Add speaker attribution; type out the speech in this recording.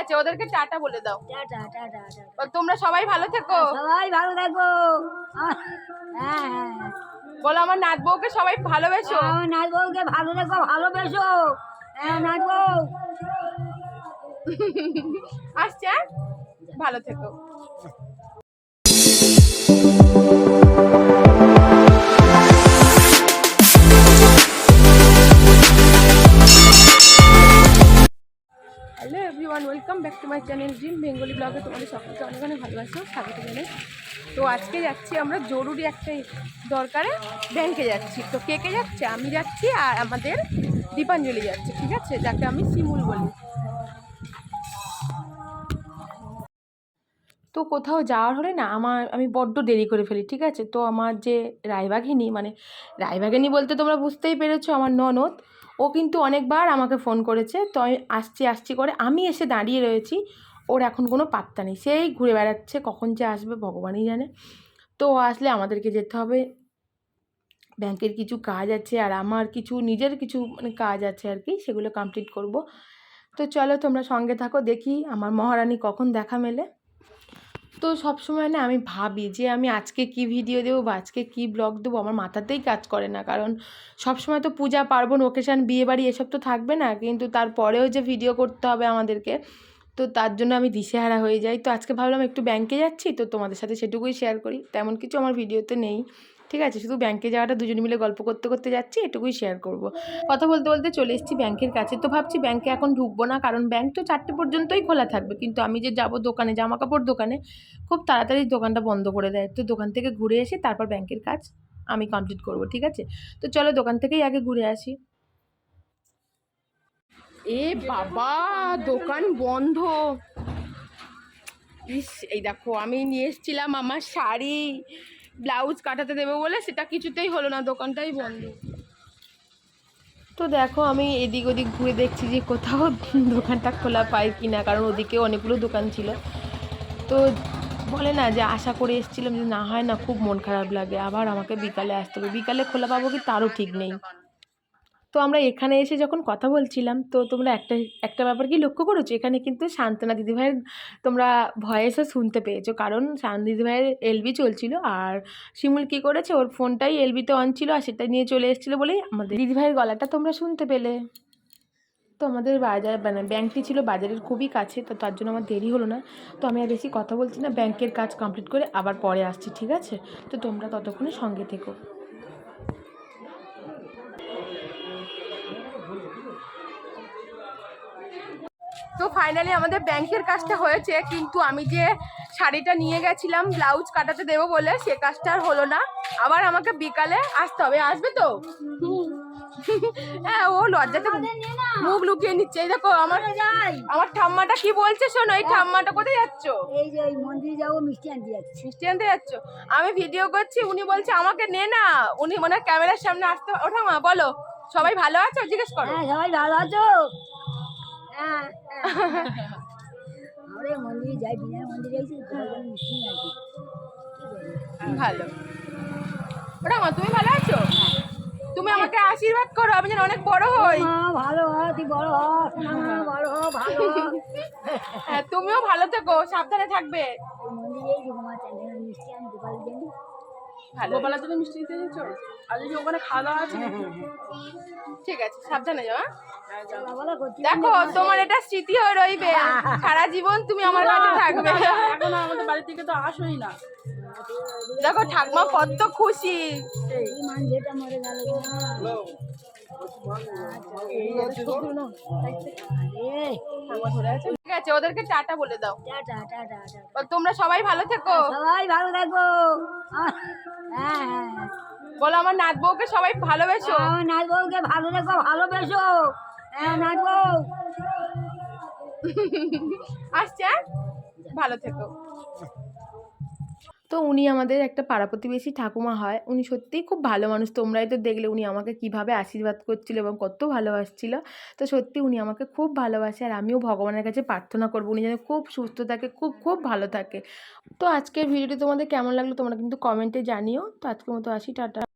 Speaker 1: আছে ওদেরকে টাটা বলে দাও।
Speaker 2: Ta-ta ta-ta ta-ta.
Speaker 1: তোমরা সবাই ভালো থেকো।
Speaker 2: সবাই ভালো থাকো। হ্যাঁ হ্যাঁ।
Speaker 1: বলো আমার নাত বউকে সবাই ভালোবেসো।
Speaker 2: আমার নাচবউকে ভালো থেকো ভালোবেসো। হ্যাঁ নাচবউ
Speaker 1: আসছে হ্যাঁ? ভালো থেকো। Everyone welcome back to my channel dream Bengali ব্লগে তোমাদের সকলকে অনেক অনেক ভালোবাসো, স্বাগত জানাই। তো আজকে যাচ্ছি আমরা জরুরি একটা দরকারে ব্যাংকে যাচ্ছি। তো কে কে যাচ্ছে? আমি যাচ্ছি আর আমাদের দীপাঞ্জলি যাচ্ছে, ঠিক আছে? যাকে আমি শিমুল বলি। তো কোথাও যাওয়ার হলে না, আমার, আমি বড্ড দেরি করে ফেলি, ঠিক আছে? তো আমার যে রায়বাঘিনী মানে রায়বাঘিনী বলতে তোমরা বুঝতেই পেরেছ, আমার ননদ ও কিন্তু অনেকবার আমাকে ফোন করেছে তো আমি আসছি আসছি করে। আমি এসে দাঁড়িয়ে রয়েছি, ওর এখন কোনো পাত্তা নেই। সেই ঘুরে বেড়াচ্ছে, কখন যে আসবে ভগবানই জানে। তো ও আসলে আমাদেরকে যেতে হবে। ব্যাংকের কিছু কাজ আছে আর আমার কিছু, নিজের কিছু মানে কাজ আছে আর কি, সেগুলো কমপ্লিট করব। তো চলো তোমরা সঙ্গে থাকো, দেখি আমার মহারানী কখন দেখা মেলে। তো সব সময় না আমি ভাবি যে আমি আজকে কি ভিডিও দেবো বা আজকে কী ব্লগ দেবো? আমার মাথাতেই কাজ করে না। কারণ সব সময় তো পূজা, পার্বণ ওকেশান বিয়ে বাড়ি এসব তো থাকবে না। কিন্তু তারপরেও যে ভিডিও করতে হবে আমাদেরকে, তো তার জন্য আমি দিশেহারা হয়ে যাই। তো আজকে ভাবলাম একটু ব্যাংকে যাচ্ছি, তো তোমাদের সাথে সেটুকুই শেয়ার করি। তেমন কিছু আমার ভিডিওতে নেই। ঠিক আছে? শুধু ব্যাংকে যাওয়াটা দুজনে মিলে গল্প করতে করতে যাচ্ছি এটুকুই শেয়ার করব। কথা বলতে বলতে চলে এসেছি ব্যাংকের কাছে। তো ভাবছি ব্যাংকে এখন ঢুকবো না কারণ ব্যাংক তো চারটে পর্যন্তই খোলা থাকবে। কিন্তু আমি যে যাব দোকানে জামা কাপড় দোকানে খুব তাড়াতাড়ি দোকানটা বন্ধ করে দেয়। তো দোকান থেকে ঘুরে এসে তারপর ব্যাংকের কাজ আমি কমপ্লিট করব ঠিক আছে? তো চলো দোকান থেকেই আগে ঘুরে আসি। এ বাবা দোকান বন্ধ। ইস এই দেখো আমি নিয়ে এসেছিলাম আমার শাড়ি। ব্লাউজ কাটাতে দেবো বলে সেটা কিছুতেই হলো না, দোকানটাই বন্ধ। তো দেখো আমি এদিক ওদিক ঘুরে দেখছি যে কোথাও দোকানটা খোলা পাই কি না কারণ ওদিকে অনেকগুলো দোকান ছিল। তো বলে না যে আশা করে এসেছিলাম যে না হয় না খুব মন খারাপ লাগে, আবার আমাকে বিকালে আসতে হবে। বিকালে খোলা পাবো কি তারও ঠিক নেই। তো আমরা এখানে এসে যখন কথা বলছিলাম, তো তোমরা একটা একটা ব্যাপার কি লক্ষ্য করেছ? এখানে কিন্তু শান্তনা দিদিভাইয়ের তোমরা ভয়েসও শুনতে পেয়েছ। কারণ শান্ত দিদিভাইয়ের এলবি চলছিল আর শিমুল কী করেছে? ওর ফোনটাই এলবিতে অন ছিল আর সেটা নিয়ে চলে এসেছিল বলেই আমাদের দিদিভাইয়ের গলাটা তোমরা শুনতে পেলে। তো আমাদের বাজার মানে ব্যাংকটি ছিল বাজারের খুবই কাছে, তো তার জন্য আমার দেরি হলো না। তো আমি আর বেশি কথা বলছি না, ব্যাংকের কাজ কমপ্লিট করে আবার পরে আসছি, ঠিক আছে? তো তোমরা ততক্ষণে সঙ্গে থেকো। তো ফাইনালি আমাদের ব্যাংকের কাজটা হয়েছে কিন্তু আমি যে শাড়িটা নিয়ে গেছিলাম ব্লাউজ কাটাতে দেবো বলে সে কাজটা আর হলো না। আবার আমাকে বিকালে আসতে হবে। আসবে তো? হ্যাঁ ও লজ্জাতে মুখ লুকিয়ে নিচ্ছে। এই দেখো আমার আমার ঠাম্মাটা কি বলছে শোনো? এই ঠাম্মাটা কোথায় যাচ্ছ?
Speaker 2: এই যে মন্দিরে যাব মিষ্টি আনতে যাচ্ছি।
Speaker 1: মিষ্টি আনতে যাচ্ছ? আমি ভিডিও করছি উনি বলছে আমাকে নে না। উনি মানে ক্যামেরার সামনে আসতে ও ঠাম্মা বলো। সবাই ভালো আছো? জিজ্ঞেস করো।
Speaker 2: হ্যাঁ সবাই ভালো আছো। আমরা মন্দিরে যাই বিনায় মন্দিরে
Speaker 1: ভালো। তুমি ভালো আছো? তুমি আমাকে আশীর্বাদ করো আমি যেন অনেক বড় হই।
Speaker 2: ভালো তুই বড় বড় ভালো
Speaker 1: হ্যাঁ তুমিও ভালো থেকো সাবধানে থাকবে।
Speaker 2: মন্দিরে এই তোমার চ্যানেল মিষ্টি আমি
Speaker 1: গোপালার জন্য মিষ্টি দিতে এসেছ? আর যদি ওখানে খাওয়া দাওয়া আছে ঠিক আছে সাবধানে যাও হ্যাঁ? দেখো তোমার এটা স্মৃতি হয়ে রইবে। সারা জীবন তুমি আমার কাছে থাকবে।
Speaker 3: এখন আমাদের বাড়ি থেকে তো আসোই না।
Speaker 1: দেখো ঠাকমা কত খুশি।
Speaker 2: মান
Speaker 1: ঠিক আছে ওদেরকে টাটা বলে দাও। তোমরা সবাই ভালো থেকো।
Speaker 2: সবাই ভালো থাকো।
Speaker 1: বলো আমার নাত বউকে সবাই ভালোবেসো।
Speaker 2: আমার নাচবউকে ভালো রেখো ভালোবেসো। নাত বউ।
Speaker 1: আসছে হ্যাঁ? ভালো থেকো। তো উনি আমাদের একটা পাড়া প্রতিবেশী ঠাকুমা হয়। উনি সত্যিই খুব ভালো মানুষ। তোমরাই তো দেখলে উনি আমাকে কীভাবে আশীর্বাদ করছিল এবং কত ভালোবাসছিল। তো সত্যি উনি আমাকে খুব ভালোবাসে আর আমিও ভগবানের কাছে প্রার্থনা করব। উনি যেন খুব সুস্থ থাকে, খুব খুব ভালো থাকে। তো আজকের ভিডিওটি তোমাদের কেমন লাগল তোমরা কিন্তু কমেন্টে জানিও। তো আজকের মতো আসি, টাটা।